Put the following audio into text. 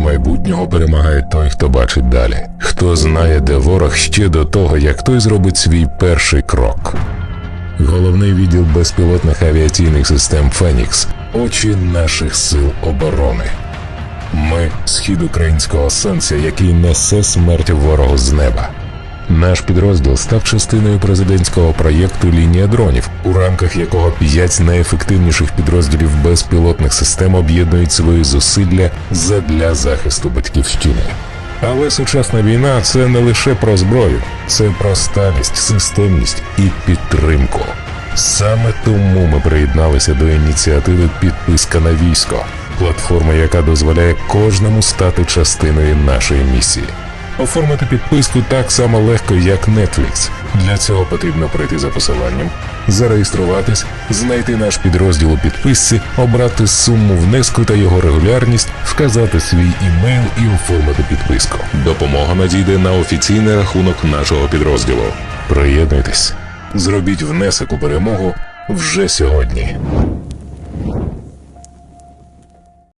майбутнього перемагає той, хто бачить далі, хто знає, де ворог ще до того, як той зробить свій перший крок. Головний відділ безпілотних авіаційних систем Фенікс очі наших сил оборони. Ми схід українського сонця, який несе смерть ворогу з неба. Наш підрозділ став частиною президентського проєкту Лінія дронів, у рамках якого п'ять найефективніших підрозділів безпілотних систем об'єднують свої зусилля задля захисту батьківщини. Але сучасна війна це не лише про зброю, це про сталість, системність і підтримку. Саме тому ми приєдналися до ініціативи Підписка на військо, платформа, яка дозволяє кожному стати частиною нашої місії. Оформити підписку так само легко, як Netflix. Для цього потрібно пройти за посиланням, зареєструватись, знайти наш підрозділ у підписці, обрати суму внеску та його регулярність, вказати свій імейл і оформити підписку. Допомога надійде на офіційний рахунок нашого підрозділу. Приєднуйтесь, зробіть внесок у перемогу вже сьогодні.